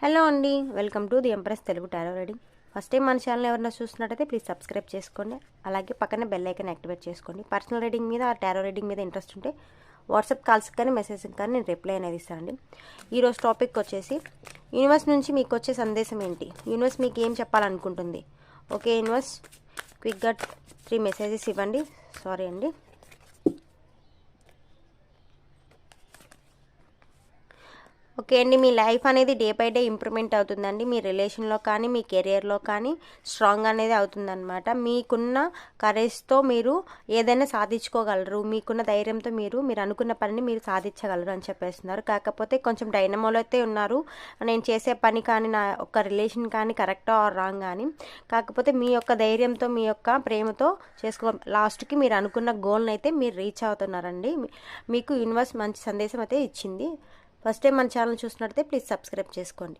Hello అండి welcome to the empress Telugu tarot reading first time మన channel ఎవరైనా చూస్తున్నట్టయితే ప్లీజ్ సబ్స్క్రైబ్ చేసుకోండి. అలాగే పక్కన బెల్ ఐకన్ యాక్టివేట్ చేసుకోండి. పర్సనల్ రీడింగ్ మీద ఆ టారో రీడింగ్ మీద ఇంట్రెస్ట్ ఉంటే వాట్సాప్ కాల్స్ కానీ మెసేజ్ కానీ నేను రిప్లై అనేది ఇస్తానండి. ఈరోజు టాపిక్ వచ్చేసి యూనివర్స్ నుంచి మీకు వచ్చే సందేశం ఏంటి? యూనివర్స్ మీకు ఏం చెప్పాలనుకుంటుంది? ఓకే యూనివర్స్ క్విక్గా త్రీ మెసేజెస్ ఇవ్వండి. సారీ అండి. ఓకే అండి. మీ లైఫ్ అనేది డే బై డే ఇంప్రూవ్మెంట్ అవుతుందండి. మీ రిలేషన్లో కానీ మీ కెరియర్లో కానీ స్ట్రాంగ్ అనేది అవుతుందన్నమాట. మీకున్న కరేజ్తో మీరు ఏదైనా సాధించుకోగలరు. మీకున్న ధైర్యంతో మీరు మీరు అనుకున్న పనిని మీరు సాధించగలరు అని చెప్పేస్తున్నారు. కాకపోతే కొంచెం డైనమోలో అయితే ఉన్నారు. నేను చేసే పని కానీ నా ఒక రిలేషన్ కానీ కరెక్టా ఆర్ రాంగ్ కానీ కాకపోతే మీ యొక్క ధైర్యంతో మీ యొక్క ప్రేమతో చేసుకో లాస్ట్కి మీరు అనుకున్న గోల్ని అయితే మీరు రీచ్ అవుతున్నారండి. మీకు యూనివర్స్ మంచి సందేశం అయితే ఇచ్చింది. ఫస్ట్ టైం మన ఛానల్ చూసినట్టయితే ప్లీజ్ సబ్స్క్రైబ్ చేసుకోండి.